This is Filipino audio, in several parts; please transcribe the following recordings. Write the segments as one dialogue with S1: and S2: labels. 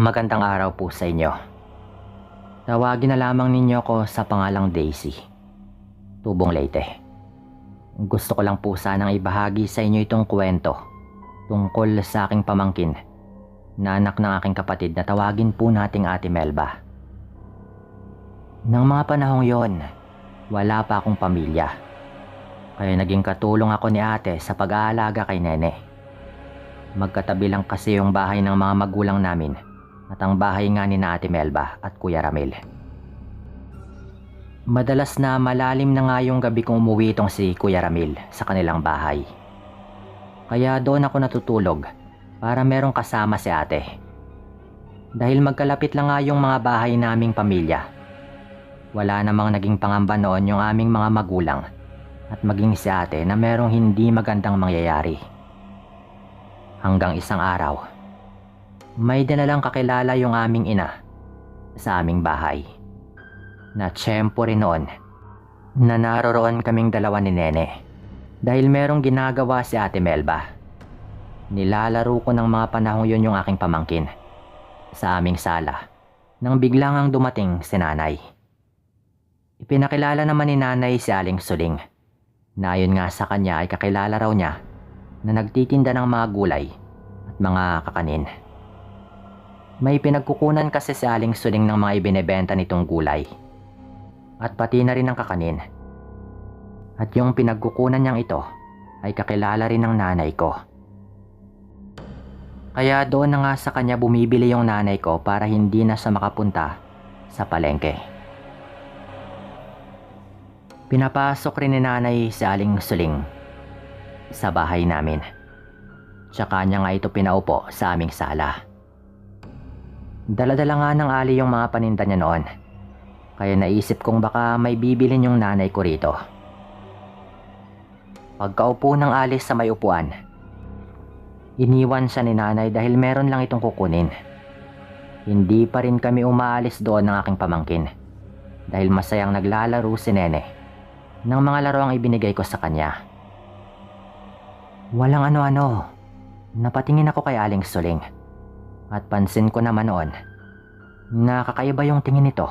S1: Magandang araw po sa inyo. Tawagin na lamang ninyo ko sa pangalang Daisy. Tubong Leyte. Gusto ko lang po sanang ibahagi sa inyo itong kwento tungkol sa aking pamangkin na anak ng aking kapatid na tawagin po nating Ate Melba. Nang mga panahong yon, wala pa akong pamilya. Kaya naging katulong ako ni ate sa pag-aalaga kay Nene. Magkatabi lang kasi yung bahay ng mga magulang namin at ang bahay nga ni Ate Melba at Kuya Ramil. Madalas na malalim na nga yung gabi kong umuwi itong si Kuya Ramil sa kanilang bahay. Kaya doon ako natutulog para merong kasama si ate. Dahil magkalapit lang nga yung mga bahay naming pamilya. Wala namang naging pangamba noon yung aming mga magulang at maging si ate na merong hindi magandang mangyayari. Hanggang isang araw, may dinalang kakilala yung aming ina sa aming bahay. Na tiyempo rin noon na naroroon kaming dalawa ni Nene dahil merong ginagawa si Ate Melba. Nilalaro ko ng mga panahong yun yung aking pamangkin sa aming sala nang biglang ang dumating si nanay. Ipinakilala naman ni nanay si Aling Suling na ayon nga sa kanya ay kakilala raw niya na nagtitinda ng mga gulay at mga kakanin. May pinagkukunan kasi si Aling Suling ng mga ibinebenta nitong gulay at pati na rin ang kakanin. At yung pinagkukunan niyang ito ay kakilala rin ng nanay ko. Kaya doon na nga sa kanya bumibili yung nanay ko para hindi na siya makapunta sa palengke. Pinapasok rin ni nanay si Aling Suling sa bahay namin. Tsaka niya nga ito pinaupo sa aming sala. Daladala nga ng ali yung mga paninda niya noon. Kaya naisip kong baka may bibilin yung nanay ko rito. Pagkaupo ng alis sa may upuan, iniwan siya ni nanay dahil meron lang itong kukunin. Hindi pa rin kami umaalis doon ng aking pamangkin dahil masayang naglalaro si Nene ng mga laro ang ibinigay ko sa kanya. Walang ano-ano. Napatingin ako kay Aling Suling at pansin ko naman noon na kakaiba yung tingin nito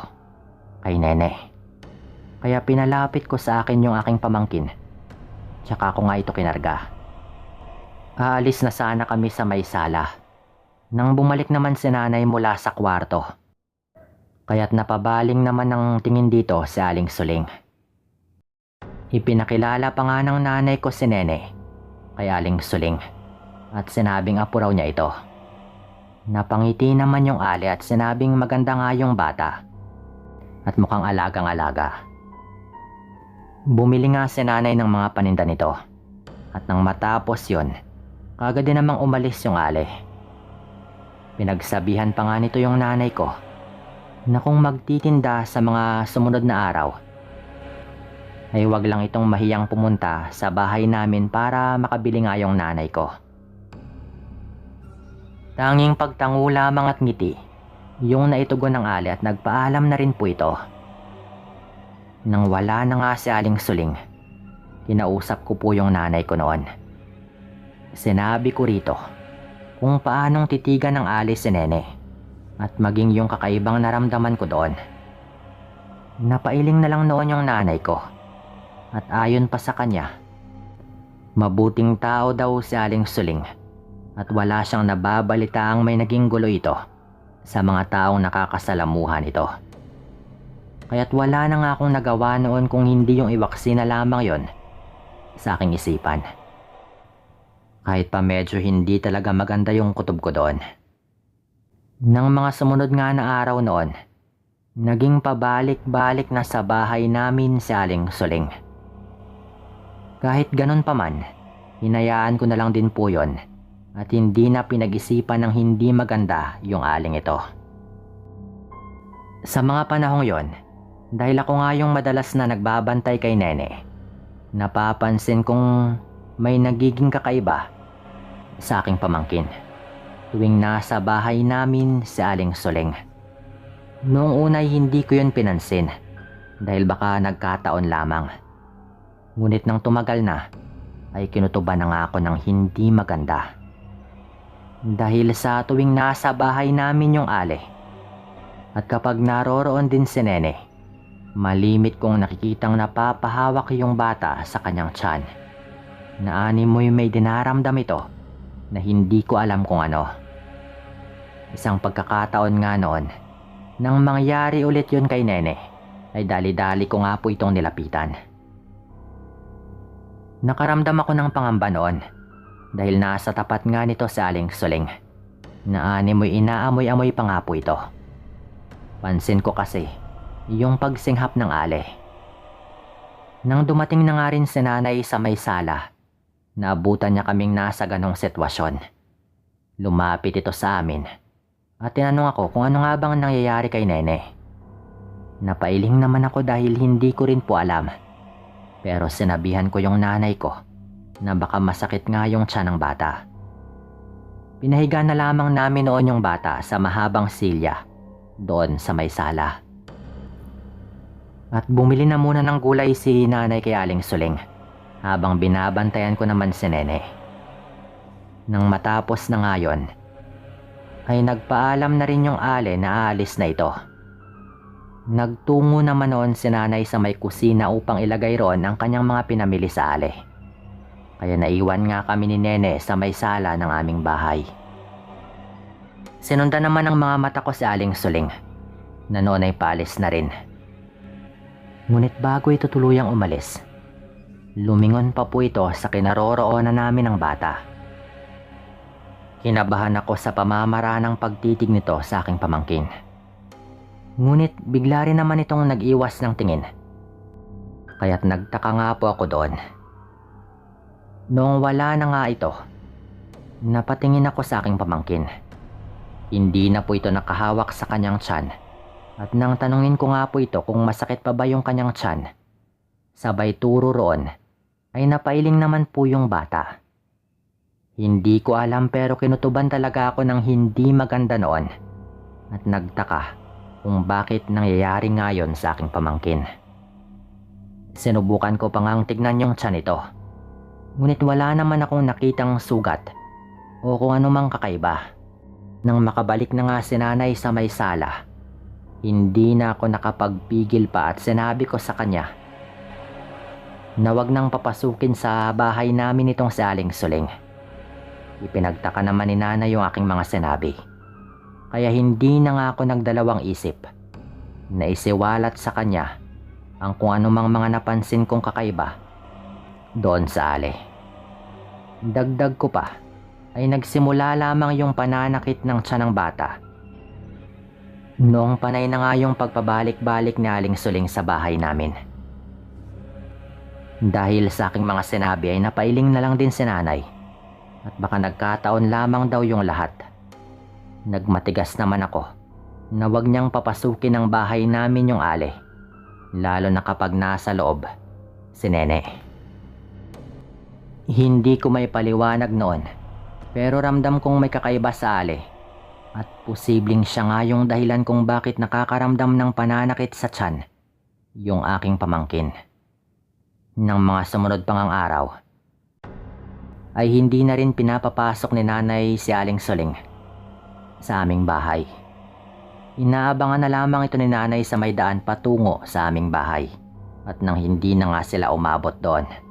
S1: kay Nene. Kaya pinalapit ko sa akin yung aking pamangkin tsaka ako nga ito kinarga. Aalis na sana kami sa may sala nang bumalik naman si nanay mula sa kwarto. Kaya't napabaling naman ng tingin dito si Aling Suling. Ipinakilala pa nga ng nanay ko si Nene kay Aling Suling at sinabing apo raw niya ito. Napangiti naman yung ali at sinabing maganda nga yung bata at mukhang alagang-alaga. Bumili nga si nanay ng mga paninda nito at nang matapos yon, kagad din namang umalis yung ali. Pinagsabihan pa nga nito yung nanay ko na kung magtitinda sa mga sumunod na araw ay wag lang itong mahiyang pumunta sa bahay namin para makabili nga yung nanay ko. Tanging pagtango lamang at ngiti, yung naitugon ng ali at nagpaalam na rin po ito. Nang wala na nga si Aling Suling, kinausap ko po yung nanay ko noon. Sinabi ko rito kung paanong titigan ng ali si Nene at maging yung kakaibang naramdaman ko doon. Napailing na lang noon yung nanay ko at ayon pa sa kanya, mabuting tao daw si Aling Suling at wala siyang nababalitaang may naging gulo ito sa mga taong nakakasalamuhan ito. Kaya't wala na nga akong nagawa noon kung hindi yung iwaksi na lamang yon sa aking isipan. Kahit pa medyo hindi talaga maganda yung kutob ko doon. Nang mga sumunod nga na araw noon, naging pabalik-balik na sa bahay namin si Aling Suling. Kahit ganun pa man, hinayaan ko na lang din po yon at hindi na pinag-isipan ng hindi maganda yung aling ito. Sa mga panahong yon, dahil ako nga yung madalas na nagbabantay kay Nene, napapansin kong may nagiging kakaiba sa aking pamangkin tuwing nasa bahay namin si Aling Suling. Noong unay hindi ko yun pinansin dahil baka nagkataon lamang. Ngunit nang tumagal na, ay kinutuban na nga ako ng hindi maganda. Dahil sa tuwing nasa bahay namin yung ale. At kapag naroroon din si Nene, malimit kong nakikitang napapahawak yung bata sa kanyang tiyan. Naani mo'y may dinaramdam ito na hindi ko alam kung ano. Isang pagkakataon nga noon, nang mangyari ulit yun kay Nene, ay dali-dali ko nga po itong nilapitan. Nakaramdam ako ng pangamba noon dahil nasa tapat nga nito sa aling suling. Naani mo'y inaamoy-amoy pa nga po ito. Pansin ko kasi yung pagsinghap ng ale. Nang dumating na nga rin si nanay sa may sala, naabutan niya kaming nasa ganong sitwasyon. Lumapit ito sa amin at tinanong ako kung ano nga bang nangyayari kay Nene. Napailing naman ako dahil hindi ko rin po alam. Pero sinabihan ko yung nanay ko na baka masakit nga yung tiyan ng bata. Pinahiga na lamang namin noon yung bata sa mahabang silya doon sa may sala. At bumili na muna ng gulay si nanay kay Aling Suling habang binabantayan ko naman si Nene. Nang matapos na nga yun, ay nagpaalam na rin yung ale na aalis na ito. Nagtungo naman noon si nanay sa may kusina upang ilagay ron ang kanyang mga pinamili sa ale. Kaya naiwan nga kami ni Nene sa may sala ng aming bahay. Sinundan naman ng mga mata ko si Aling Suling na noon ay paalis na rin. Ngunit bago ito tuluyang umalis, lumingon pa po ito sa kinaroroonan namin ng bata. Kinabahan ako sa pamamaraan ng pagtitig nito sa aking pamangkin. Ngunit bigla rin naman itong nag-iwas ng tingin. Kaya't nagtaka nga po ako doon. Noong wala na nga ito, napatingin ako sa aking pamangkin. Hindi na po ito nakahawak sa kanyang tiyan. At nang tanungin ko nga po ito kung masakit pa ba yung kanyang tiyan, sabay turo roon, ay napailing naman po yung bata. Hindi ko alam pero kinutuban talaga ako ng hindi maganda noon at nagtaka kung bakit nangyayari nga yon sa aking pamangkin. Sinubukan ko pa ngang tignan yung tiyan ito. Ngunit wala naman akong nakitang sugat o kung ano mang kakaiba. Nang makabalik na nga si nanay sa may sala, hindi na ako nakapagpigil pa at sinabi ko sa kanya na wag nang papasukin sa bahay namin itong si Aling Suling. Ipinagtaka naman ni nanay yung aking mga sinabi. Kaya hindi na nga ako nagdalawang isip na isiwalat sa kanya ang kung anumang mga napansin kong kakaiba doon sa ale. Dagdag ko pa ay nagsimula lamang yung pananakit ng tiyan ng bata. Noong panay na nga yung pagpabalik-balik ni Aling Suling sa bahay namin. Dahil sa aking mga sinabi ay napailing na lang din si nanay at baka nagkataon lamang daw yung lahat. Nagmatigas naman ako na wag niyang papasukin ang bahay namin yung ale, lalo na kapag nasa loob si Nene. Hindi ko may paliwanag noon, pero ramdam kong may kakaiba sa ale at posibleng siya nga yung dahilan kung bakit nakakaramdam ng pananakit sa tiyan yung aking pamangkin. Nang mga sumunod pang ang araw, ay hindi na rin pinapapasok ni nanay si Aling Suling sa aming bahay. Inaabangan na lamang ito ni nanay sa may daan patungo sa aming bahay at nang hindi na nga sila umabot doon.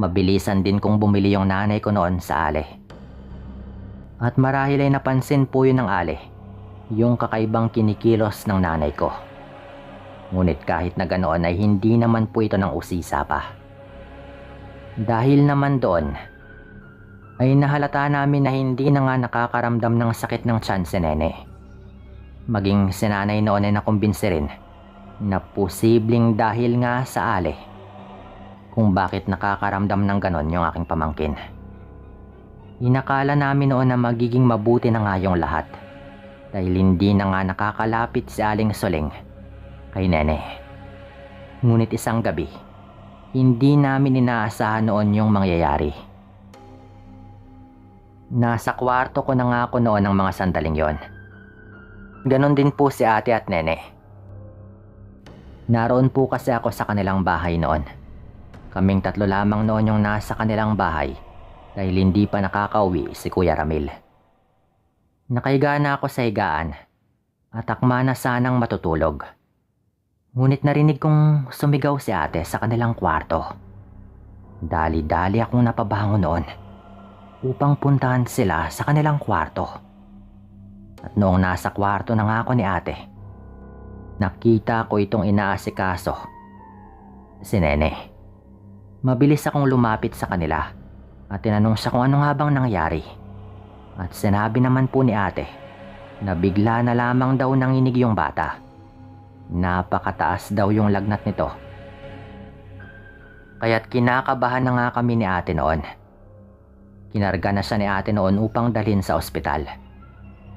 S1: Mabilisan din kong bumili yung nanay ko noon sa ale. At marahil ay napansin po yun ng ale, yung kakaibang kinikilos ng nanay ko. Ngunit kahit na ganoon ay hindi naman po ito ng usisa pa. Dahil naman doon, ay nahalata namin na hindi na nga nakakaramdam ng sakit ng tiyan si Nene. Maging si nanay noon ay nakumbinsi rin na posibleng dahil nga sa ale kung bakit nakakaramdam ng ganon yung aking pamangkin. Inakala namin noon na magiging mabuti na nga yung lahat dahil hindi na nga nakakalapit si Aling Soling kay Nene. Ngunit isang gabi, hindi namin inaasahan noon yung mangyayari. Nasa kwarto ko na nga ako noon ng mga sandaling yon. Ganon din po si ate at nene. Naroon po kasi ako sa kanilang bahay noon. Kaming tatlo lamang noon yung nasa kanilang bahay dahil hindi pa nakakauwi si Kuya Ramil. Nakaiga na ako sa higaan at akma na sanang matutulog. Ngunit narinig kong sumigaw si ate sa kanilang kwarto. Dali-dali akong napabangon noon upang puntahan sila sa kanilang kwarto. At noong nasa kwarto na nga ako ni ate, nakita ko itong inaasikaso. Si Nene. Mabilis akong lumapit sa kanila at tinanong siya kung ano nga bang nangyari. At sinabi naman po ni ate na bigla na lamang daw nanginig yung bata. Napakataas daw yung lagnat nito. Kaya't kinakabahan na nga kami ni ate noon. Kinarga na siya ni ate noon upang dalhin sa ospital.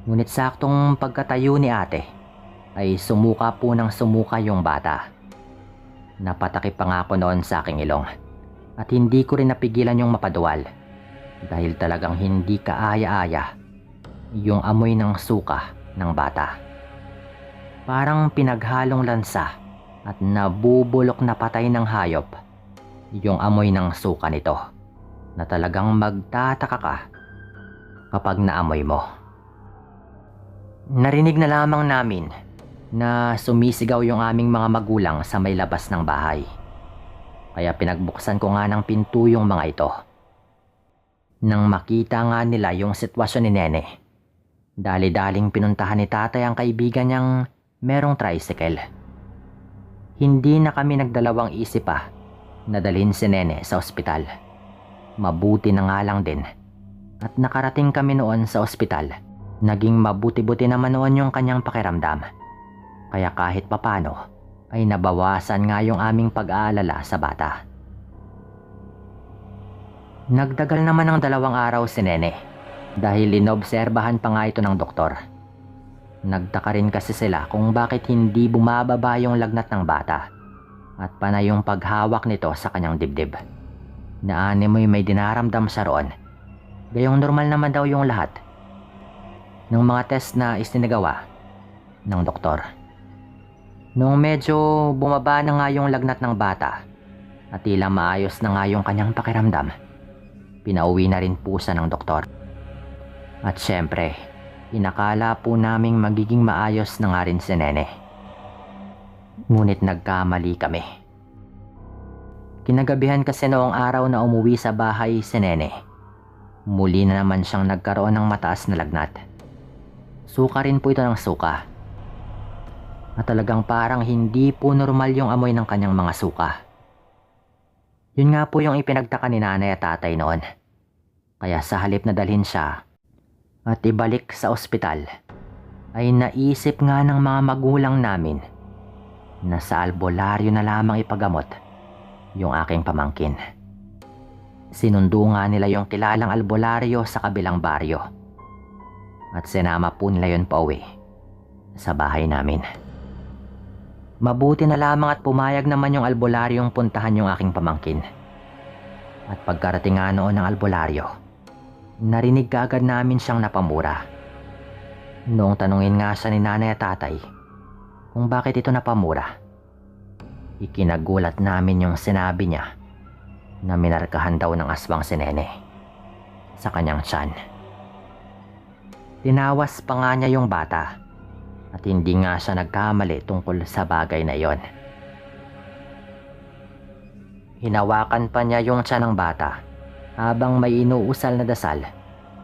S1: Ngunit saktong pagkatayo ni ate ay sumuka po ng sumuka yung bata. Napatakip pa nga ako noon sa aking ilong at hindi ko rin napigilan yung mapaduwal dahil talagang hindi kaaya-aya yung amoy ng suka ng bata. Parang pinaghalong lansa at nabubulok na patay ng hayop yung amoy ng suka nito na talagang magtataka ka kapag naamoy mo. Narinig na lamang namin na sumisigaw yung aming mga magulang sa may labas ng bahay. Kaya pinagbuksan ko nga ng pinto yung mga ito. Nang makita nga nila yung sitwasyon ni Nene, dali-daling pinuntahan ni tatay ang kaibigan niyang merong tricycle. Hindi na kami nagdalawang isip pa na dalhin si Nene sa ospital. Mabuti na nga lang din at nakarating kami noon sa ospital. Naging mabuti-buti naman noon yung kanyang pakiramdam. Kaya kahit papano, ay nabawasan nga yung aming pag-aalala sa bata. Nagdagal naman ng dalawang araw si Nene dahil inobserbahan pa nga ito ng doktor. Nagtaka rin kasi sila kung bakit hindi bumababa yung lagnat ng bata at panay yung paghawak nito sa kanyang dibdib. Naanimoy may dinaramdam siya roon. Gayong normal naman daw yung lahat ng mga test na isinagawa ng doktor. Noong medyo bumaba na nga yung lagnat ng bata at tila maayos na nga yung kanyang pakiramdam, pinauwi na rin po siya ng doktor. At syempre, inakala po naming magiging maayos na nga rin si Nene. Ngunit nagkamali kami. Kinagabihan kasi noong araw na umuwi sa bahay si Nene. Muli na naman siyang nagkaroon ng mataas na lagnat. Suka rin po ito ng suka na talagang parang hindi po normal yung amoy ng kanyang mga suka. Yun nga po yung ipinagtaka ni nanay at tatay noon. Kaya sa halip na dalhin siya at ibalik sa ospital, ay naisip nga ng mga magulang namin na sa albularyo na lamang ipagamot yung aking pamangkin. Sinundo nga nila yung kilalang albularyo sa kabilang baryo at sinama po nila yun pauwi sa bahay namin. Mabuti na lamang at pumayag naman yung albularyong puntahan yung aking pamangkin. At pagkarating nga noon ng albularyo, narinig ka agad namin siyang napamura. Noong tanungin nga siya ni nanay at tatay kung bakit ito napamura, ikinagulat namin yung sinabi niya na minarkahan daw ng aswang si Nene sa kanyang tiyan. Tinawas pa nga niya yung bata at hindi nga siya nagkamali tungkol sa bagay na iyon. Hinawakan pa niya yung tiyan ng bata habang may inuusal na dasal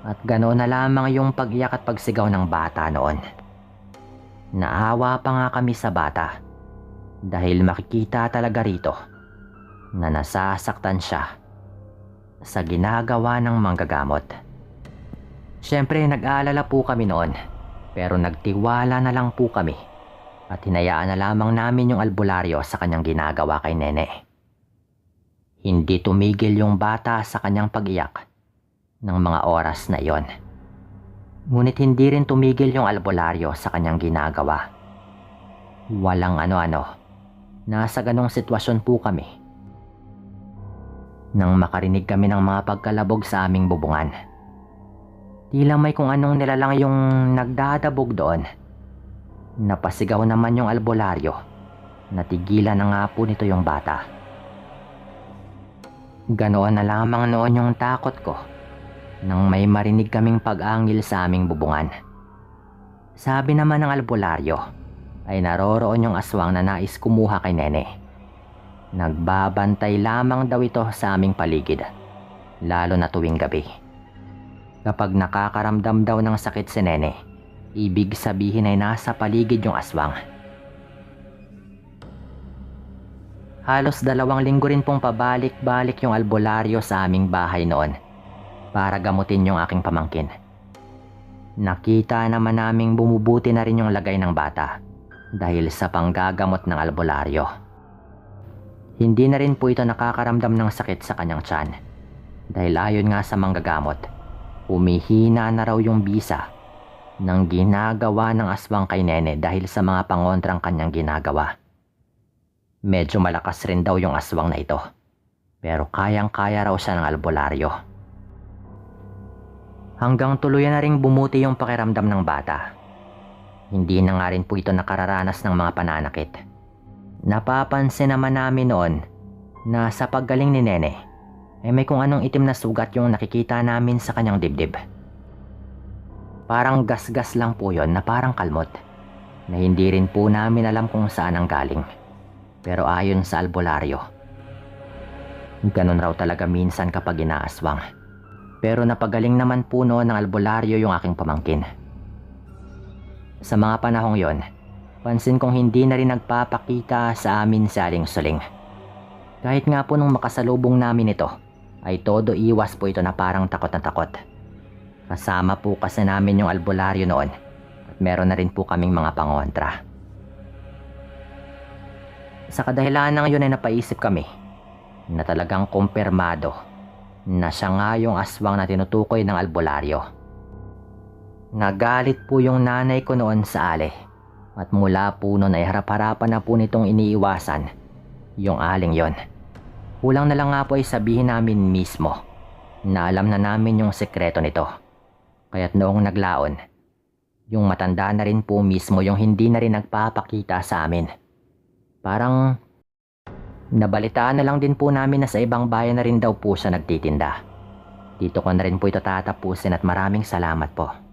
S1: at gano'n na lamang yung pag-iyak at pagsigaw ng bata noon. Naawa pa nga kami sa bata dahil makikita talaga rito na nasasaktan siya sa ginagawa ng manggagamot. Siyempre nag-aalala po kami noon pero nagtiwala na lang po kami at hinayaan na lamang namin yung albularyo sa kanyang ginagawa kay Nene. Hindi tumigil yung bata sa kanyang pag-iyak ng mga oras na iyon. Ngunit hindi rin tumigil yung albularyo sa kanyang ginagawa. Walang ano-ano. Nasa ganong sitwasyon po kami. Nang makarinig kami ng mga pagkalabog sa aming bubungan. Tila may kung anong nilalang yung nagdadabog doon. Napasigaw naman yung albularyo. Natigilan na nga po nito yung bata. Ganoon na lamang noon yung takot ko nang may marinig kaming pag-angil sa aming bubungan. Sabi naman ng albularyo ay naroroon yung aswang na nais kumuha kay Nene. Nagbabantay lamang daw ito sa aming paligid, lalo na tuwing gabi. Kapag nakakaramdam daw ng sakit si Nene, ibig sabihin ay nasa paligid yung aswang. Halos dalawang linggo rin pong pabalik-balik yung albularyo sa aming bahay noon para gamutin yung aking pamangkin. Nakita naman naming bumubuti na rin yung lagay ng bata dahil sa panggagamot ng albularyo. Hindi na rin po ito nakakaramdam ng sakit sa kanyang tiyan dahil ayon nga sa manggagamot, umihina na raw yung bisa ng ginagawa ng aswang kay Nene dahil sa mga pangontrang kanyang ginagawa. Medyo malakas rin daw yung aswang na ito. Pero kayang-kaya raw siya ng albularyo. Hanggang tuluyan na ring bumuti yung pakiramdam ng bata. Hindi na nga rin po ito nakararanas ng mga pananakit. Napapansin naman namin noon na sa paggaling ni Nene, ay may kung anong itim na sugat yung nakikita namin sa kanyang dibdib. Parang gasgas lang po yon na parang kalmot na hindi rin po namin alam kung saan ang galing. Pero ayon sa albularyo, ganun raw talaga minsan kapag inaaswang. Pero napagaling naman po noon ng albularyo yung aking pamangkin. Sa mga panahong yon, pansin kong hindi na rin nagpapakita sa amin si Aling Suling. Kahit nga po nung makasalubong namin ito, ay todo iwas po ito na parang takot na takot. Kasama po kasi namin yung albularyo noon at meron na rin po kaming mga pangontra. Sa kadahilan ng yun ay napaisip kami na talagang kumpirmado na siya nga yung aswang na tinutukoy ng albularyo. Nagalit po yung nanay ko noon sa ale at mula po noon ay harap-harapan na po nitong iniiwasan yung aling yon. Kulang na lang nga po ay sabihin namin mismo na alam na namin yung sekreto nito. Kaya't noong naglaon, yung matanda na rin po mismo yung hindi na rin nagpapakita sa amin. Parang nabalitaan na lang din po namin na sa ibang bayan na rin daw po siya nagtitinda. Dito ko na rin po ito tatapusin at maraming salamat po.